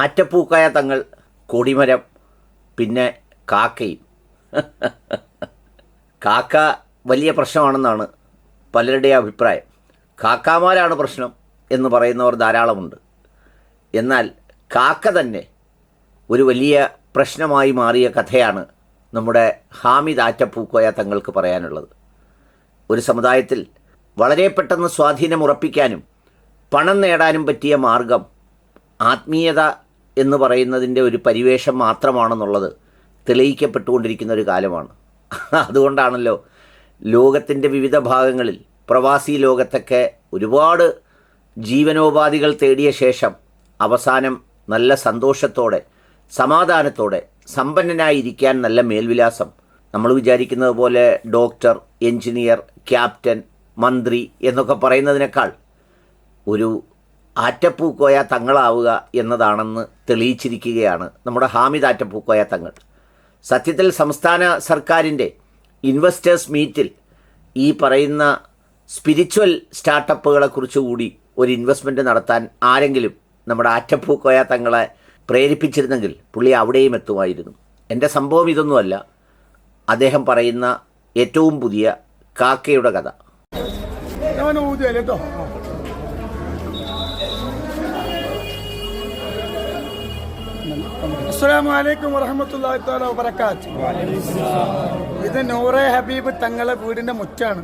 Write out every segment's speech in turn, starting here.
ആറ്റപ്പൂക്കായ തങ്ങൾ കൊടിമരം പിന്നെ കാക്കയും. കാക്ക വലിയ പ്രശ്നമാണെന്നാണ് പലരുടെയും അഭിപ്രായം. കാക്കാമാരാണ് പ്രശ്നം എന്ന് പറയുന്നവർ ധാരാളമുണ്ട്. എന്നാൽ കാക്ക തന്നെ ഒരു വലിയ പ്രശ്നമായി മാറിയ കഥയാണ് നമ്മുടെ ഹാമിദ് ആറ്റപ്പൂക്കോയ തങ്ങൾക്ക് പറയാനുള്ളത്. ഒരു സമുദായത്തിൽ വളരെ പെട്ടെന്ന് സ്വാധീനം ഉറപ്പിക്കാനും പണം നേടാനും പറ്റിയ മാർഗം ആത്മീയത എന്ന് പറയുന്നതിന്റെ ഒരു പരിവേഷം മാത്രമാണെന്നുള്ളത് തെളിയിക്കപ്പെട്ടുകൊണ്ടിരിക്കുന്ന ഒരു കാലമാണ്. അതുകൊണ്ടാണല്ലോ ലോകത്തിന്റെ വിവിധ ഭാഗങ്ങളിൽ പ്രവാസി ലോകത്തൊക്കെ ഒരുപാട് ജീവനോപാധികൾ തേടിയ ശേഷം അവസാനം നല്ല സന്തോഷത്തോടെ സമാധാനത്തോടെ സമ്പന്നനായിരിക്കാൻ നല്ല മേൽവിലാസം. നമ്മൾ വിചാരിക്കുന്നത് പോലെ ഡോക്ടർ എഞ്ചിനീയർ ക്യാപ്റ്റൻ മന്ത്രി എന്നൊക്കെ പറയുന്നതിനേക്കാൾ ഒരു ആറ്റപ്പൂക്കോയ തങ്ങളാവുക എന്നതാണെന്ന് തെളിയിച്ചിരിക്കുകയാണ് നമ്മുടെ ഹാമിദ് ആറ്റപ്പൂക്കോയ തങ്ങൾ. സത്യത്തിൽ സംസ്ഥാന സർക്കാരിന്റെ ഇൻവെസ്റ്റേഴ്സ് മീറ്റിൽ ഈ പറയുന്ന സ്പിരിച്വൽ സ്റ്റാർട്ടപ്പുകളെക്കുറിച്ച് കൂടി ഒരു ഇൻവെസ്റ്റ്മെന്റ് നടത്താൻ ആരെങ്കിലും നമ്മുടെ ആറ്റപ്പൂക്കോയ തങ്ങളെ പ്രേരിപ്പിച്ചിരുന്നെങ്കിൽ പുള്ളി അവിടെയും എത്തുമായിരുന്നു. എന്റെ സംഭവം ഇതൊന്നുമല്ല. അദ്ദേഹം പറയുന്ന ഏറ്റവും പുതിയ കാക്കയുടെ കഥ. അസ്സലാമു അലൈക്കും വറഹമത്തുള്ളാഹി തആല വബറകാത്ത്. ഇത് നൂറെ ഹബീബ് തങ്ങളെ വീടിന്റെ മുറ്റാണ്.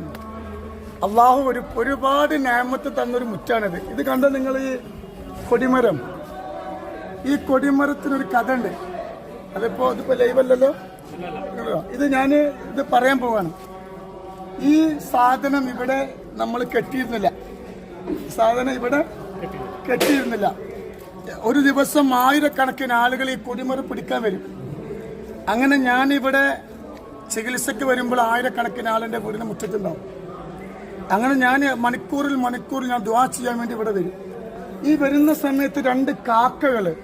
അള്ളാഹു ഒരു ഒരുപാട് നാമത്ത് തന്നൊരു മുറ്റാണിത്. ഇത് കണ്ട നിങ്ങൾ ഈ കൊടിമരം? ഈ കൊടിമരത്തിനൊരു കഥ ഉണ്ട് അതിപ്പോ ഇതിപ്പോ ലൈവല്ലല്ലോ ഇത് ഞാൻ ഇത് പറയാൻ പോവാണ്. ഈ സാധനം ഇവിടെ നമ്മൾ കെട്ടിയിരുന്നില്ല. സാധനം ഇവിടെ കെട്ടിയിരുന്നില്ല. ഒരു ദിവസം ആയിരക്കണക്കിന് ആളുകൾ ഈ കുടിമുറി പിടിക്കാൻ വരും. അങ്ങനെ ഞാൻ ഇവിടെ ചികിത്സയ്ക്ക് വരുമ്പോൾ ആയിരക്കണക്കിന് ആളിന്റെ വീടിന് മുറ്റത്തുണ്ടാവും. അങ്ങനെ ഞാൻ മണിക്കൂറിൽ മണിക്കൂറിൽ ഞാൻ ദ്വാ ചെയ്യാൻ വേണ്ടി ഇവിടെ വരും. ഈ വരുന്ന സമയത്ത് രണ്ട് കാക്കകൾ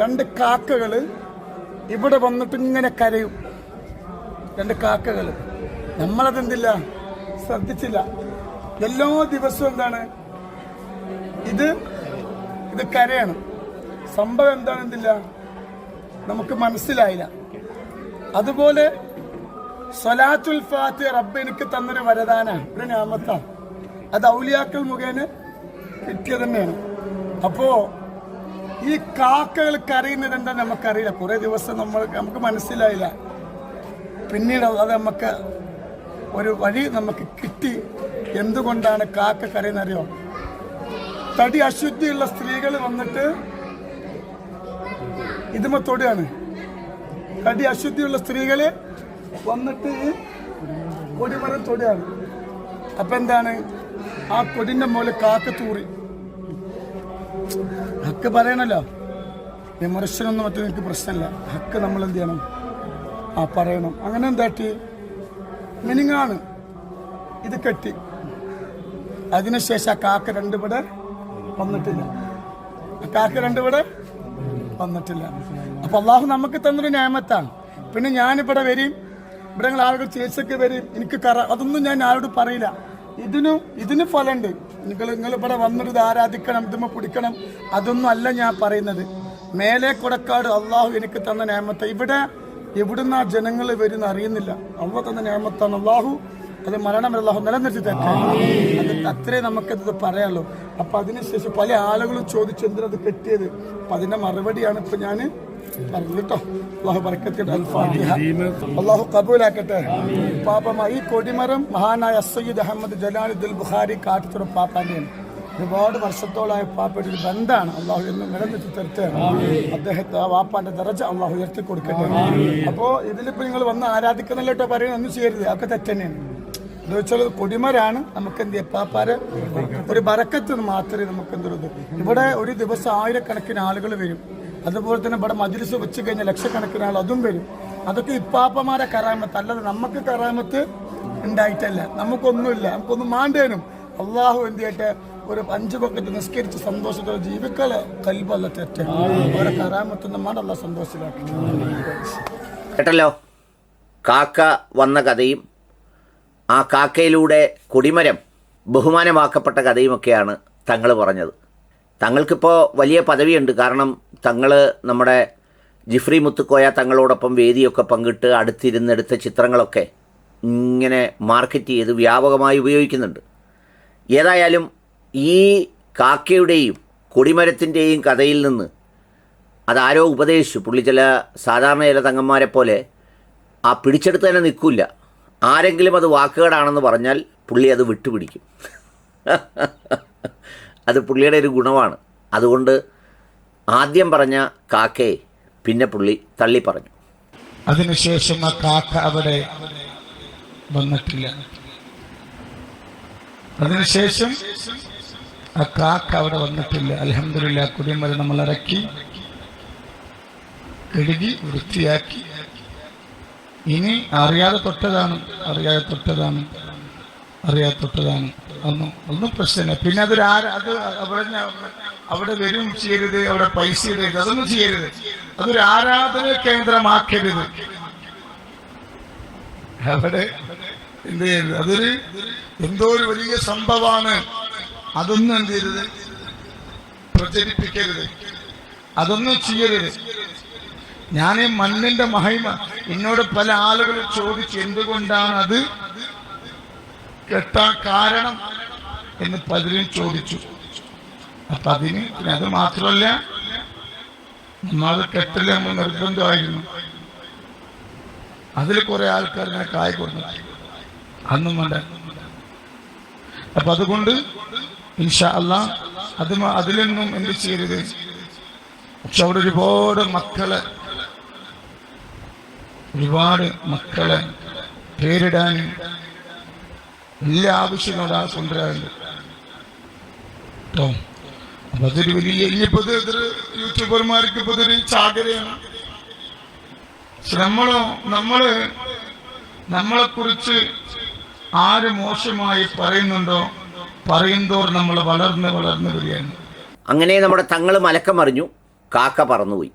രണ്ട് കാക്കകൾ ഇവിടെ വന്നിട്ട് ഇങ്ങനെ കരയും. രണ്ട് കാക്കകൾ. നമ്മളതെന്തില്ല? ശ്രദ്ധിച്ചില്ല. എല്ലാ ദിവസവും എന്താണ്? ഇത് ഇത് കരയാണ്. സംഭവം എന്താണെന്നില്ല നമുക്ക് മനസ്സിലായില്ല. അതുപോലെ സൊലാത്തുൽ ഫാത്തി റബ്ബ് എനിക്ക് തന്നൊരു വരദാനാണ്. ഒരു ഞാമത്താണ്. അത് ഔലിയാക്കൾ മുഖേന കിട്ടിയത് തന്നെയാണ്. അപ്പോ ഈ കാക്കകൾ കരയുന്നത് എന്താ നമുക്കറിയില്ല. കുറെ ദിവസം നമ്മൾ നമുക്ക് മനസ്സിലായില്ല. പിന്നീട് അത് നമുക്ക് ഒരു വഴി നമുക്ക് കിട്ടി. എന്തുകൊണ്ടാണ് കാക്ക കരയുന്നറിയോ തടി അശുദ്ധിയുള്ള സ്ത്രീകൾ വന്നിട്ട് ഇതുമ തടി അശുദ്ധിയുള്ള സ്ത്രീകൾ വന്നിട്ട് കൊടിമരം അപ്പൊ എന്താണ്? ആ കൊടിന്റെ മുകളിൽ കാക്ക തൂറി. ഹക്ക് പറയണല്ലോ. വിമർശനമൊന്നും മറ്റും എനിക്ക് പ്രശ്നമില്ല. ഹക്ക് നമ്മൾ എന്ത് ചെയ്യണം? ആ പറയണം. അങ്ങനെ എന്താട്ടി? മിനിങ്ങാണ്. ഇത് കെട്ടി. അതിനുശേഷം ആ കാക്ക രണ്ടിവിടെ വന്നിട്ടില്ല. കാക്ക കാക്ക രണ്ടിവിടെ വന്നിട്ടില്ല. അപ്പൊ അള്ളാഹു നമുക്ക് തന്നൊരു ന്യായമത്താണ് പിന്നെ ഞാനിവിടെ വരും. ഇവിടെ ഞങ്ങൾ ആളുകൾ ചേച്ചൊക്കെ വരും. എനിക്ക് കറ അതൊന്നും ഞാൻ ആരോട് പറയില്ല. ഇതിനും ഇതിന് ഫലമുണ്ട്. നിങ്ങൾ നിങ്ങൾ ഇവിടെ വന്നിട്ട് ഇത് ആരാധിക്കണം ഇതുമ്മ പിടിക്കണം അതൊന്നും അല്ല ഞാൻ പറയുന്നത്. മേലെ കൊടക്കാട് അള്ളാഹു എനിക്ക് തന്ന ന്യായമത്ത ഇവിടെ എവിടുന്ന ജനങ്ങൾ വരുന്ന അറിയുന്നില്ല. അള്ളാഹ് തന്ന ന്യായമത്താണ് അള്ളാഹു അത് മരണം അള്ളാഹു നിലനിർത്തി തന്നെ അത് അത്രേ നമുക്കത് പറയാനുള്ളൂ. അപ്പൊ അതിനുശേഷം പല ആളുകളും ചോദിച്ചു എന്തിനത് കെട്ടിയത്? അപ്പൊ അതിന്റെ മറുപടിയാണ് ഇപ്പൊ ഞാൻ അള്ളാഹു അള്ളാഹു കബൂലാക്കട്ടെ. പാപം ഈ കൊടിമരം മഹാനായ സയ്യിദ് അഹമ്മദ് ജലാലുദ്ദുൽ ബുഖാരി കാട്ടുത്തുറ പാപ്പാന്റെയാണ്. ഒരുപാട് വർഷത്തോളായ പാപ്പയുടെ ഒരു ബന്ധാണ് അള്ളാഹു എന്ന് നിലനിർത്തി തരട്ടെ അദ്ദേഹത്തെ ആ വാപ്പാന്റെ ദറജ അള്ളാഹു ഉയർത്തി കൊടുക്കട്ടെ അപ്പോ ഇതിലിപ്പോ നിങ്ങൾ വന്ന് ആരാധിക്കുന്നില്ല കേട്ടോ പറയുന്നത് ഒന്നും ചെയ്യരുത്. അതൊക്കെ തെറ്റന്നെയാണ്. എന്ന് വെച്ചാൽ കൊടിമരാണ്. നമുക്ക് എന്ത് എപ്പാപ്പാരെ ഒരു ബറക്കത്ത് മാത്രമേ നമുക്ക് എന്തൊരു ഇവിടെ ഒരു ദിവസം ആയിരക്കണക്കിന് ആളുകൾ വരും. അതുപോലെ തന്നെ ഇവിടെ മജ്ലിസ് വെച്ച് കഴിഞ്ഞാൽ ലക്ഷക്കണക്കിന് ആൾ അതും വരും. അതൊക്കെ ഇപ്പാപ്പമാരെ കറാമത്ത് അല്ലാതെ നമുക്ക് കറാമത്ത് ഉണ്ടായിട്ടല്ല. നമുക്കൊന്നുമില്ല. നമുക്കൊന്നും മാണ്ടേനും. അള്ളാഹു എന്ത് ചെയ്യട്ടെ ഒരു അഞ്ചു പക്കത്ത് നിസ്കരിച്ച് സന്തോഷത്തോടെ ജീവിക്കല. കൽബല്ല തെറ്റ. അവരെ കറാമത്തൊന്നും അല്ല സന്തോഷത്തിലാക്കി. കേട്ടല്ലോ? കാക്ക വന്ന കഥയും ആ കാക്കയിലൂടെ കൊടിമരം ബഹുമാനമാക്കപ്പെട്ട കഥയുമൊക്കെയാണ് തങ്ങൾ പറഞ്ഞത്. തങ്ങൾക്കിപ്പോൾ വലിയ പദവിയുണ്ട്. കാരണം തങ്ങൾ നമ്മുടെ ജിഫ്രി മുത്തുക്കോയ തങ്ങളോടൊപ്പം വേദിയൊക്കെ പങ്കിട്ട് അടുത്തിരുന്നെടുത്ത ചിത്രങ്ങളൊക്കെ ഇങ്ങനെ മാർക്കറ്റ് ചെയ്ത് വ്യാപകമായി ഉപയോഗിക്കുന്നുണ്ട്. ഏതായാലും ഈ കാക്കയുടെയും കൊടിമരത്തിന്റെയും കഥയിൽ നിന്ന് അതാരോ ഉപദേശിച്ചു. പുള്ളി ചില സാധാരണ ചില തങ്ങന്മാരെ പോലെ ആ പിടിച്ചെടുത്ത് തന്നെ നിൽക്കില്ല. ആരെങ്കിലും അത് വാക്കുകേടാണെന്ന് പറഞ്ഞാൽ പുള്ളി അത് വിട്ടുപിടിക്കും. അത് പുള്ളിയുടെ ഒരു ഗുണമാണ്. അതുകൊണ്ട് ആദ്യം പറഞ്ഞ കാക്കയെ പിന്നെ പുള്ളി തള്ളി പറഞ്ഞു. അതിനുശേഷം ആ കാക്ക അവിടെ വന്നിട്ടില്ല. അതിനുശേഷം ആ കാക്ക അവിടെ വന്നിട്ടില്ല. അലഹമില്ല കുടിമരം നമ്മൾ ഇറക്കി കഴുകി വൃത്തിയാക്കി ഇനി അറിയാതെ തൊട്ടതാണ് അറിയാതെ തൊട്ടതാണ് അറിയാതെ തൊട്ടതാണ് ഒന്നും ഒന്നും പ്രശ്നമില്ല. പിന്നെ അതൊരു ആര അത് അവിടെ അവിടെ വരും ചെയ്യരുത് അവിടെ പൈസ ഇടരുത് അതൊന്നും ചെയ്യരുത്. അതൊരു ആരാധന കേന്ദ്രമാക്കരുത്. അവിടെ എന്ത് ചെയ്യരുത്? അതൊരു എന്തോ ഒരു വലിയ സംഭവമാണ്. അതൊന്നും എന്ത് ചെയ്യരുത്? പ്രചരിപ്പിക്കരുത്. അതൊന്നും ചെയ്യരുത്. ഞാൻ മണ്ണിന്റെ മഹിമ എന്നോട് പല ആളുകൾ ചോദിച്ചു എന്തുകൊണ്ടാണ് അത് കെട്ടാൻ കാരണം എന്ന് പലരും ചോദിച്ചു. അപ്പൊ അതിന് പിന്നെ അത് മാത്രമല്ല നമ്മൾ കെട്ടൽ നമ്മൾ നിർബന്ധമായിരുന്നു. അതിൽ കുറെ ആൾക്കാർ ഞാൻ കായ കൊടുത്തു. അന്നും വേണ്ട. അപ്പൊ അതുകൊണ്ട് ഇൻഷാ അല്ല അത് അതിലൊന്നും എന്ത് ചെയ്യരുത്. പക്ഷെ അവിടെ ഒരുപാട് മക്കളെ ഒരുപാട് മക്കളെ പേരിടാനും എല്ലാ ആവശ്യങ്ങളും ആ സുന്ദരമുണ്ട് കേട്ടോ അപ്പൊ അതൊരു വലിയ ഇനിയിപ്പോ ഇത് ഇതൊരു യൂട്യൂബർമാർക്ക് ഇപ്പൊ ഇതൊരു ചാകരയാണ്. നമ്മളോ നമ്മൾ നമ്മളെ കുറിച്ച് ആര് മോശമായി പറയുന്നുണ്ടോ പറയുന്നതോർ നമ്മൾ വളർന്ന് വളർന്ന് വരികയാണ്. അങ്ങനെ നമ്മുടെ തങ്ങൾ മലക്കം അറിഞ്ഞു കാക്ക പറന്നുപോയി.